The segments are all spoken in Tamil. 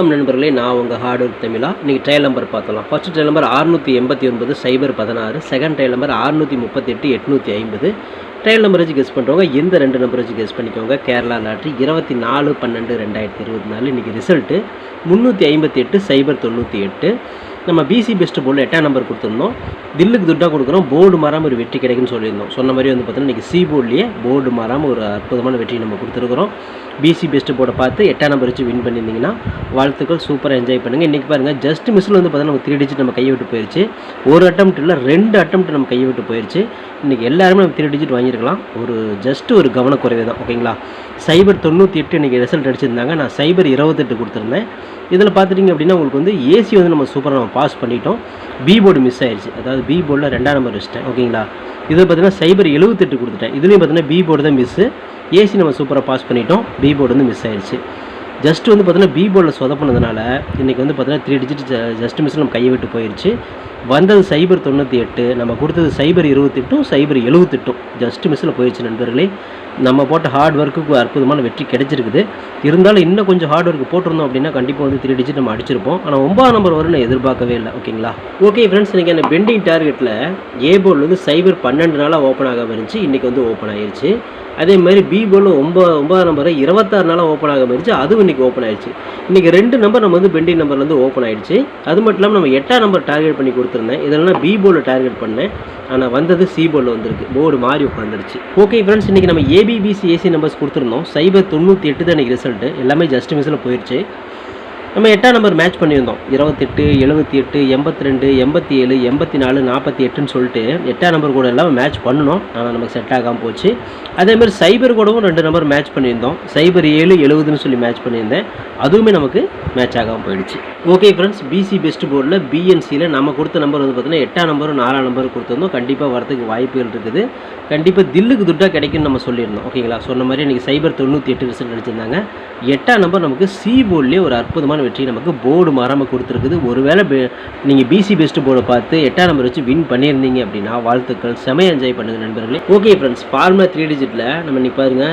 வணக்கம் நண்பர்களே நான் உங்கள் ஹார்ட் ஒர்க் தமிழா. இன்றைக்கி ட்ரையல் நம்பர் பார்த்தலாம் ஃபர்ஸ்ட் ட்ரையல் நம்பர் அறுநூற்றி எண்பத்தி ஒன்பது சைபர் பதினாறு. செகண்ட் ட்ரையல் நம்பர் அறுநூற்றி முப்பத்தெட்டு எட்நூற்றி ஐம்பது. ட்ரையல் நம்பர் வச்சு கெஸ் பண்ணுறவங்க எந்த ரெண்டு நம்பர் வச்சு கெஸ் பண்ணிக்கோங்க. கேரளா லாட்ரி இருபத்தி நாலு பன்னெண்டு ரெண்டாயிரத்தி இருபத்தி நாலு. இன்றைக்கி ரிசல்ட்டு முந்நூற்றி ஐம்பத்தி எட்டு சைபர் தொண்ணூற்றி எட்டு. நம்ம பிசி பெஸ்ட் போர்டில் எட்டாம் நம்பர் கொடுத்துருந்தோம். தில்லுக்கு துட்டாக கொடுக்குறோம். போர்டு மாறாமல் ஒரு வெற்றி கிடைக்குன்னு சொல்லியிருந்தோம். சொன்ன மாதிரி வந்து பார்த்தீங்கன்னா இன்றைக்கி சி போர்ட்லேயே போர்டு மாறாமல் ஒரு அற்புதமான வெற்றி நம்ம கொடுத்துருக்குறோம். பிசி பெஸ்ட் போர்டை பார்த்து எட்டாம் நம்பர் வச்சு வின் பண்ணியிருந்தீங்கன்னா வாழ்த்துக்கள் சூப்பராக என்ஜாய் பண்ணுங்கள் இன்றைக்கி பாருங்கள் ஜஸ்ட் மிஸ்ஸில் வந்து பார்த்தீங்கன்னா நம்ம த்ரீ டிஜிட் நம்ம கையை விட்டு போயிடுச்சு ஒரு அட்டம் இல்லை ரெண்டு அட்டம் நம்ம கையை விட்டு போயிடுச்சு இன்றைக்கி எல்லாருமே நம்ம த்ரீ டிஜிட் வாங்கியிருக்கலாம். ஒரு ஜஸ்ட் ஒரு கவனக்குறைவு தான் ஓகேங்களா சைபர் தொண்ணூற்றி எட்டு இன்றைக்கி ரிசல்ட் அடிச்சிருந்தாங்க. நான் சைபர் இருபத்தெட்டு கொடுத்துருந்தேன். இதில் பார்த்துட்டிங்க அப்படின்னா உங்களுக்கு வந்து ஏசி வந்து நம்ம சூப்பராக பாஸ் பண்ணிட்டோம். பி போர்டு மிஸ் ஆயிடுச்சு அதாவது பி போர்டில் ரெண்டாம் நம்பர் வச்சிட்டேன். ஓகேங்களா இதில் பார்த்தீங்கன்னா சைபர் எழுபத்தெட்டு கொடுத்துட்டேன். இதுலேயும் பார்த்தீங்கன்னா பி போர்டு தான் மிஸ்ஸு ஏசி நம்ம சூப்பராக பாஸ் பண்ணிட்டோம். பி போர்டு வந்து மிஸ் ஆயிடுச்சு ஜஸ்ட் வந்து பார்த்தீங்கன்னா பி போர்டில் சொதப்பினதுனால இன்றைக்கி வந்து பார்த்தீங்கன்னா த்ரீ டிஜிட் ஜஸ்ட் மிஸ்ஸில் நம்ம கையை விட்டு போயிடுச்சு வந்தது சைபர் தொண்ணூற்றி எட்டு நம்ம கொடுத்தது சைபர் இருபத்தெட்டும் சைபர் எழுபத்தெட்டும் ஜஸ்ட் மிஸ்ஸில் போயிடுச்சு நண்பர்களே. நம்ம போட்ட ஹார்ட் ஒர்க்குக்கு அற்புதமான வெற்றி கிடைச்சிருக்குது. இருந்தாலும் இன்னும் கொஞ்சம் ஹார்ட் ஒர்க் போட்டிருந்தோம் அப்படின்னா கண்டிப்பாக வந்து த்ரீ டிஜிட் நம்ம அடிச்சிருப்போம். ஆனால் ஒன்பதாம் நம்பர் வரும் நான் எதிர்பார்க்கவே இல்லை. ஓகேங்களா ஓகே ஃப்ரெண்ட்ஸ் இன்றைக்கி அந்த பெண்டிங் டார்கெட்டில் ஏ வந்து சைபர் பன்னெண்டு நாளாக ஓப்பன் ஆகாமல் இருந்துச்சு. இன்றைக்கி வந்து ஓப்பன் ஆயிடுச்சு அதே மாதிரி பி போலும் ஒம்பது ஒன்பதாம் நம்பர் இருபத்தாறு நாளாக ஓப்பன் ஆகாமல் இருந்துச்சு. அதுவும் இன்றைக்கி ஓப்பன் ஆயிடுச்சு இன்றைக்கி ரெண்டு நம்பர் நம்ம வந்து பெண்டிங் நம்பர்லேருந்து ஓப்பன் ஆயிடுச்சு அது மட்டும் இல்லாமல் நம்ம எட்டாம் நம்பர் டார்கெட் பண்ணி கொடுத்துருந்தேன். இதெல்லாம் பி போலில் டார்கெட் பண்ணேன். ஆனால் வந்தது சி போலில் வந்திருக்கு. போர்டு மாறி உட்காந்துருச்சு ஓகே ஃப்ரெண்ட்ஸ் இன்றைக்கி நம்ம ஏபிபிசி ஏசி நம்பர்ஸ் கொடுத்துருந்தோம். சைபர் தொண்ணூற்றி எட்டு தான் இன்றைக்கி ரிசல்ட்டு எல்லாமே ஜஸ்ட் மிஸில் போயிடுச்சு நம்ம எட்டாம் நம்பர் மேட்ச் பண்ணியிருந்தோம். இருபத்தெட்டு எழுபத்தி எட்டு எண்பத்தி ரெண்டு எண்பத்தி ஏழு எண்பத்தி நாலு நாற்பத்தி எட்டுன்னு சொல்லிட்டு எட்டாம் நம்பர் கூட எல்லாம் மேட்ச் பண்ணணும். ஆனால் நமக்கு செட் ஆகாமல் போச்சு. அதேமாதிரி சைபர் கூடவும் ரெண்டு நம்பர் மேட்ச் பண்ணியிருந்தோம். சைபர் ஏழு எழுபதுன்னு சொல்லி மேட்ச் பண்ணியிருந்தேன். அதுவுமே நமக்கு மேட்ச் ஆகாமல் போயிடுச்சு. ஓகே ஃப்ரெண்ட்ஸ் பிசி பெஸ்ட் போர்டில் பிஎன்சியில் நம்ம கொடுத்த நம்பர் வந்து பார்த்தீங்கன்னா எட்டாம் நம்பரும் நாலாம் நம்பரும் கொடுத்துருந்தோம். கண்டிப்பாக வரதுக்கு வாய்ப்புகள் இருக்குது. கண்டிப்பாக தில்லுக்கு துட்டாக கிடைக்கும்னு நம்ம சொல்லியிருந்தோம். ஓகேங்களா சொன்ன மாதிரி இன்றைக்கி சைபர் தொண்ணூற்றி எட்டு ரிசல்ட் அடிச்சிருந்தாங்க. எட்டாம் நம்பர் நமக்கு சி போர்ட்லேயே ஒரு அற்புதமான வெற்றி நமக்கு போர்டு மாறாமல் கொடுத்துருக்குது. ஒருவேளை நீங்கள் பிசி பெஸ்ட் போர்டை பார்த்து எட்டாம் நம்பர் வச்சு வின் பண்ணியிருந்தீங்க அப்படின்னா வாழ்த்துக்கள். செமையாக என்ஜாய் பண்ணுங்கள் நண்பர்களே. ஓகே ஃப்ரெண்ட்ஸ் ஃபார்முலா த்ரீ டிஜிட்டில் நம்ம நீ பாருங்க.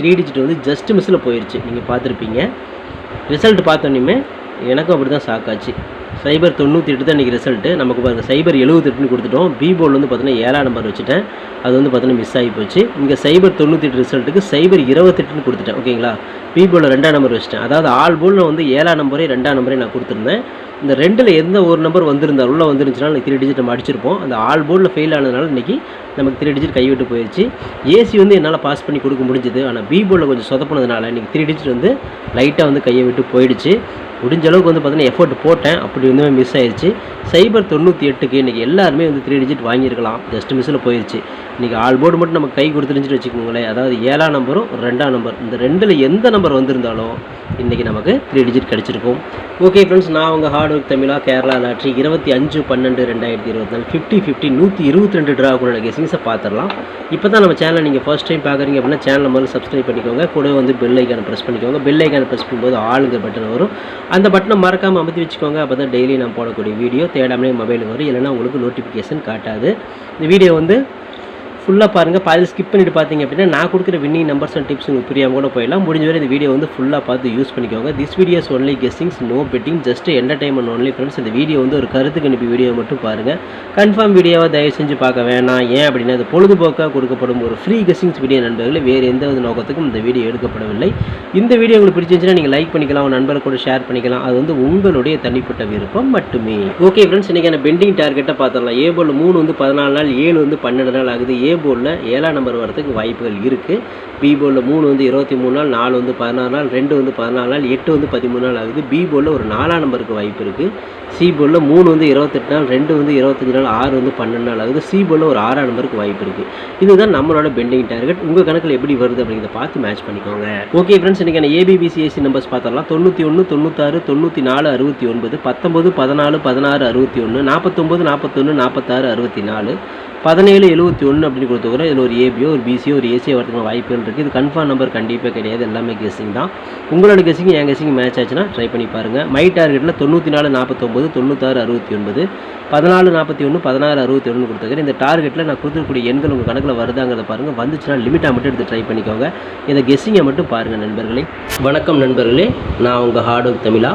த்ரீ டிஜிட் வந்து ஜஸ்ட் மிஸ்ஸில் போயிடுச்சு நீங்கள் பார்த்துருப்பீங்க. ரிசல்ட் பார்த்தோன்னே எனக்கும் அப்படி தான் ஷாக்காச்சு சைபர் தொண்ணூற்றி எட்டு தான் இன்றைக்கி ரிசல்ட்டு நமக்கு பாருங்கள் சைபர் எழுபத்தெட்டுன்னு கொடுத்துட்டோம். பி போர்டில் வந்து பார்த்தீங்கன்னா ஏழாம் நம்பர் வச்சுட்டேன். அது வந்து பார்த்தீங்கன்னா மிஸ் ஆகி போச்சு. இங்கே சைபர் தொண்ணூற்றி எட்டு ரிசல்ட்டுக்கு சைபர் இருபத்தெட்டுன்னு கொடுத்துட்டேன். ஓகேங்களா? பி போர்டில் ரெண்டாம் நம்பர் வச்சுட்டேன். அதாவது ஆல் போர்டில் வந்து ஏழாம் நம்பரே ரெண்டாம் நம்பரே நான் கொடுத்துருந்தேன். இந்த ரெண்டில் எந்த ஒரு நம்பர் வந்திருந்தால் உள்ளே வந்துருந்துச்சுனால த்ரீ டிஜிட் நம்ம அடிச்சிருப்போம். அந்த ஆல் போர்டில் ஃபெயில் ஆனதுனால இன்றைக்கி நமக்கு த்ரீ டிஜிட் கைவிட்டு போயிடுச்சு ஏசி வந்து என்னால் பாஸ் பண்ணி கொடுக்க முடிஞ்சுது. ஆனால் பி போர்டில் கொஞ்சம் சொதப்பினதுனால இன்றைக்கி த்ரீ டிஜிட் வந்து லைட்டாக வந்து கையை விட்டு போயிடுச்சு. முடிஞ்ச அளவுக்கு வந்து பார்த்தீங்கன்னா எஃபோர்ட் போட்டேன். அப்படி வந்து மிஸ் ஆயிடுச்சு சைபர் தொண்ணூற்றி எட்டுக்கு இன்றைக்கி எல்லாருமே வந்து த்ரீ டிஜிட் வாங்கியிருக்கலாம். ஜஸ்ட் மிஸ்ஸில் போயிடுச்சு இன்றைக்கி ஆல் போர்டு மட்டும் நமக்கு கை கொடுத்துருந்துட்டு வச்சுக்கோங்களேன். அதாவது ஏழாம் நம்பரும் ரெண்டாம் நம்பர் இந்த ரெண்டில் எந்த நம்பர் வந்திருந்தாலும் இன்றைக்கி நமக்கு த்ரீ டிஜிட் கிடச்சிருக்கும். ஓகே ஃப்ரெண்ட்ஸ் நான் உங்கள் ஹார்ட் ஒர்க் தமிழா கேரளா லாட்ரி இருபத்தி அஞ்சு பன்னெண்டு ரெண்டாயிரத்தி இருபத்தி நாலு ஃபிஃப்டி ஃபிஃப்டி நூற்றி இருபத்தி ரெண்டு ட்ரா கூட கெஸிங்ஸை பார்த்துடலாம் இப்போ தான் நம்ம சேனலை நீங்கள் ஃபஸ்ட் டைம் பார்க்குறீங்க அப்படின்னா சேனலை முதல்ல சப்ஸ்கிரைப் பண்ணிக்கோங்க. கூட வந்து பெல் ஐக்கானை ப்ரெஸ் பண்ணிக்கோங்க. பெல் ஐக்கானை ப்ரெஸ் பண்ணும்போது ஆளுங்க பட்டன் வரும். அந்த பட்டனை மறக்காமல் அமைத்து வச்சுக்கோங்க. அப்போ தான் டெய்லி நான் போடக்கூடிய வீடியோ தேடாமலே மொபைலுக்கு வரும். இல்லைன்னா உங்களுக்கு நோட்டிஃபிகேஷன் காட்டாது. இந்த வீடியோ வந்து ஃபுல்லாக பாருங்கள் பாதியில் ஸ்கிப் பண்ணிட்டு பார்த்தீங்க அப்படின்னா நான் கொடுக்குற வின்னிங் நம்பர்ஸ் அண்ட் டிப்ஸ் உங்களுக்கு புரியாமல் கூட போயிடலாம். முடிஞ்ச வரை இந்த வீடியோ வந்து ஃபுல்லாக பார்த்து யூஸ் பண்ணிக்கோங்க. This videos only guessings no betting just entertainment only friends இந்த வீடியோ வந்து ஒரு கருத்து கணிப்பு வீடியோ மட்டும் பாருங்கள் கன்ஃபார்ம் வீடியோவை தயவு செஞ்சு பார்க்க வேணாம். ஏன் அப்படின்னா அது பொழுதுபோக்காக கொடுக்கப்படும் ஒரு ஃப்ரீ கெஸ்டிங்ஸ் வீடியோ நண்பர்களே. வேறு எந்த ஒரு நோக்கத்துக்கும் இந்த வீடியோ எடுக்கப்படவில்லை. இந்த வீடியோ உங்களுக்கு பிடிச்சிருந்துச்சுன்னா நீங்கள் லைக் பண்ணிக்கலாம். உங்கள் நண்பர்கள் கூட ஷேர் பண்ணிக்கலாம். அது வந்து உங்களுடைய தனிப்பட்ட விருப்பம் மட்டுமே. ஓகே ஃப்ரெண்ட்ஸ் இன்றைக்கி பெண்டிங் டார்கெட்டை பார்த்துடலாம். ஏ மூணு வந்து பதினாலு நாள் ஏழு வந்து பன்னெண்டு நாள் ஆகுது. ஏ போர்டில் ஏழாம் நம்பர் வரதுக்கு வாய்ப்புகள் இருக்குது பி போர்டில் மூணு வந்து இருபத்தி மூணு நாள் நாலு வந்து பதினாறு நாள் ரெண்டு வந்து பதினாலு நாள் எட்டு வந்து பதிமூணு நாள் ஆகுது. பி போர்டில் ஒரு நாலாம் நம்பருக்கு வாய்ப்பு இருக்குது சி போர்டில் மூணு வந்து இருபத்தெட்டு நாள் ரெண்டு வந்து இருபத்தஞ்சு நாள் ஆறு வந்து பன்னெண்டு நாள் ஆகுது. சி போர்டில் ஒரு ஆறாம் நம்பருக்கு வாய்ப்பு இருக்குது இதுதான் நம்மளோட பெண்டிங் டார்கெட் உங்கள் கணக்கில் எப்படி வருது அப்படிங்கிறத பார்த்து மேட்ச் பண்ணிக்கோங்க. ஓகே ஃப்ரெண்ட்ஸ் இன்றைக்கி ஏபிபிசிஎஸ்சி நம்பர்ஸ் பார்த்தாலாம் தொண்ணூற்றி ஒன்று தொண்ணூத்தாறு தொண்ணூற்றி நாலு அறுபத்தி ஒன்பது பத்தொம்பது பதினாலு பதினாறு அறுபத்தி ஒன்று நாற்பத்தொம்பது நாற்பத்தொன்று நாற்பத்தாறு அறுபத்தி நாலு பதினேழு எழுபத்தி ஒன்று அப்படின்னு கொடுத்துக்கிறோம் இதில் ஒரு ஏபியோ ஒரு பிசியோ ஒரு ஏசியோ வரதுக்கு வாய்ப்புகள் இருக்குது இது கன்ஃபார்ம் நம்பர் கண்டிப்பாக கிடையாது. எல்லாமே கெஸிங் தான். உங்களோட கெஸிங் என் கெஸிங் மேட்ச் ஆச்சுன்னா ட்ரை பண்ணி பாருங்கள் மை டார்கெட்டில் தொண்ணூற்றி நாலு நாற்பத்தொம்பது தொண்ணூத்தாறு அறுபத்தி ஒன்பது பதினாலு நாற்பத்தி ஒன்று பதினாறு அறுபத்தி ஒன்று கொடுத்துருக்கேன் இந்த டார்கெட்டில் நான் கொடுத்துருக்கூடிய எண்கள் உங்கள் கணக்கில் வருதாங்கிறத பாருங்கள் வந்துச்சுன்னா லிமிட்டாக மட்டும் எடுத்து ட்ரை பண்ணிக்கோங்க. இந்த கெஸ்ஸிங்கை மட்டும் பாருங்கள் நண்பர்களே. வணக்கம் நண்பர்களே. நான் உங்கள் ஹார்ட் ஒர்க் தமிழா.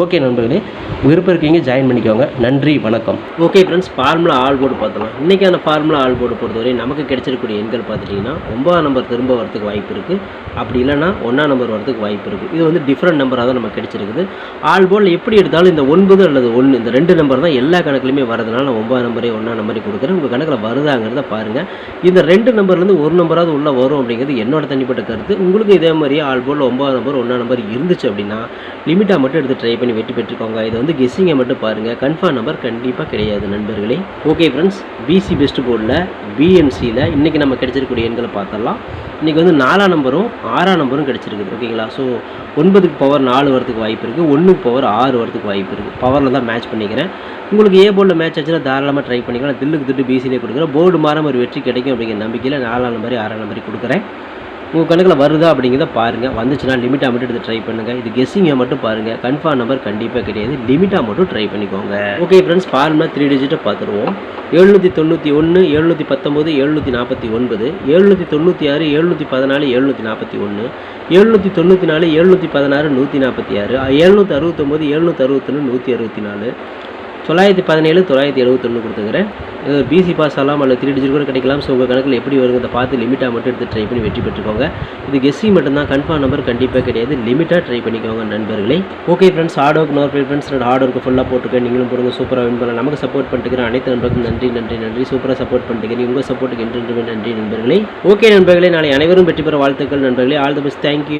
ஓகே நண்பர்களே விருப்பம் இருக்கீங்க ஜாயின் பண்ணிக்கோங்க. நன்றி வணக்கம். Okay friends formula all board இன்னைக்கி அந்த ஃபார்முலா ஆல் போர்டு பொறுத்தவரை நமக்கு கிடைச்சிருக்கக்கூடிய எண்கள் பார்த்துட்டிங்கன்னா ஒன்பதாம் நம்பர் திரும்ப வரதுக்கு வாய்ப்பு இருக்குது அப்படி இல்லைன்னா ஒன்றாம் நம்பர் வரதுக்கு வாய்ப்பு இருக்குது இது வந்து டிஃப்ரெண்ட் நம்பராக தான் நமக்கு கிடைச்சிருக்குது. ஆல் போர்டில் எப்படி எடுத்தாலும் இந்த ஒன்பது அல்லது ஒன்று இந்த ரெண்டு நம்பர் தான் எல்லா கணக்குலையுமே வரதுனால நான் ஒன்பதாம் நம்பரே ஒன்றாம் நம்பரே கொடுக்குறேன். உங்கள் கணக்கில் வருதாங்கிறத பாருங்கள் இந்த ரெண்டு நம்பர்லேருந்து ஒரு நம்பராவது உள்ளே வரும் அப்படிங்கிறது என்னோட தனிப்பட்ட கருத்து. உங்களுக்கு இதே மாதிரியே ஆல் போர்டில் ஒன்பதாம் நம்பர் ஒன்றாம் நம்பர் இருந்துச்சு அப்படின்னா லிமிட்டாக மட்டும் எடுத்து ட்ரை பண்ணி வெற்றி பெற்றுக்கோங்க இது வந்து கெஸ்ஸிங்கை மட்டும் பாருங்கள் கன்ஃபார்ம் நம்பர் கண்டிப்பாக கிடையாது நண்பர்களே. ஓகே ஃப்ரெண்ட்ஸ் பிசி பெஸ்ட் போர்டில் பிஎன்சியில் இன்றைக்கி நம்ம கிடைச்சிருக்கக்கூடிய எண்களை பார்த்தலாம் இன்றைக்கி வந்து நாலாம் நம்பரும் ஆறாம் நம்பரும் கிடச்சிருக்குது. ஓகேங்களா ஸோ ஒன்பதுக்கு பவர் நாலு வரதுக்கு வாய்ப்பு இருக்குது ஒன்றுக்கு பவர் ஆறு வரதுக்கு வாய்ப்பு இருக்குது பவரில் தான் மேட்ச் பண்ணிக்கிறேன். உங்களுக்கு ஏ போர்டில் மேட்ச் ஆச்சுன்னா தாராளமாக ட்ரை பண்ணிக்கலாம். தில்லுக்கு திட்டு பிசிலே கொடுக்குறேன். போர்டு மாறாமல் ஒரு வெற்றி கிடைக்கும் அப்படிங்கிற நம்பிக்கையில் நாலாம் நம்பரே ஆறாம் நம்பரே கொடுக்குறேன். உங்கள் கணக்கில் வருதா அப்படிங்கிறத பாருங்கள் வந்துச்சுன்னா லிமிட்டாக மட்டும் எடுத்து ட்ரை பண்ணுங்கள் இது கெஸ்ஸிங்கை மட்டும் பாருங்கள் கன்ஃபார்ம் நம்பர் கண்டிப்பாக கிடையாது. லிமிட்டாக மட்டும் ட்ரை பண்ணிக்கோங்க. ஓகே ஃப்ரெண்ட்ஸ் ஃபார்முலா த்ரீ டிஜிட்டை பார்த்துருவோம். எழுநூற்றி தொண்ணூற்றி ஒன்று எழுநூற்றி பத்தொம்போது எழுநூற்றி நாற்பத்தி ஒன்பது எழுநூற்றி தொண்ணூற்றி ஆறு எழுநூற்றி பதினாலு எழுநூற்றி நாற்பத்தி ஒன்று எழுநூற்றி தொண்ணூற்றி நாலு எழுநூற்றி பதினாறு நூற்றி நாற்பத்தி ஆறு எழுநூற்றி அறுபத்தொம்போது எழுநூற்றி அறுபத்தொன்று நூற்றி அறுபத்தி நாலு தொள்ளாயிரத்தி பதினேழு தொள்ளாயிரத்தி எழுபத்தொன்று கொடுத்துக்கிறேன் இது பிசி பாஸ் ஆகலாம் அல்லது த்ரீ டிஜிட் கூட கிடைக்கலாம். ஸோ உங்கள் கணக்கில் எப்படி வருங்கிறத பார்த்து லிமிட்டாக மட்டும் எடுத்து ட்ரை பண்ணி வெற்றி பெற்றுக்கோங்க. இது கெஸ்ஸி மட்டும்தான். கன்ஃபார்ம் நம்பர் கண்டிப்பாக கிடையாது. லிமிட்டாக ட்ரை பண்ணிக்கோங்க நண்பர்களே. Okay friends hard work nor friends hard work ஃபுல்லாக போட்டுருக்கேன். நீங்களும் போடுங்க. சூப்பராக வின் பண்ணலாம். நமக்கு சப்போர்ட் பண்ணிட்டுக்கிற அனைத்து நண்பர்களுக்கும் நன்றி நன்றி நன்றி. சூப்பராக சப்போர்ட் பண்ணிட்டுக்கிறீங்க உங்கள் சப்போர்ட்டுக்கு என்று நன்றி நண்பர்களே. ஓகே நண்பர்களே. நாளை அனைவரும் வெற்றி பெற வாழ்த்துக்கள் நண்பர்களே. All the best thank you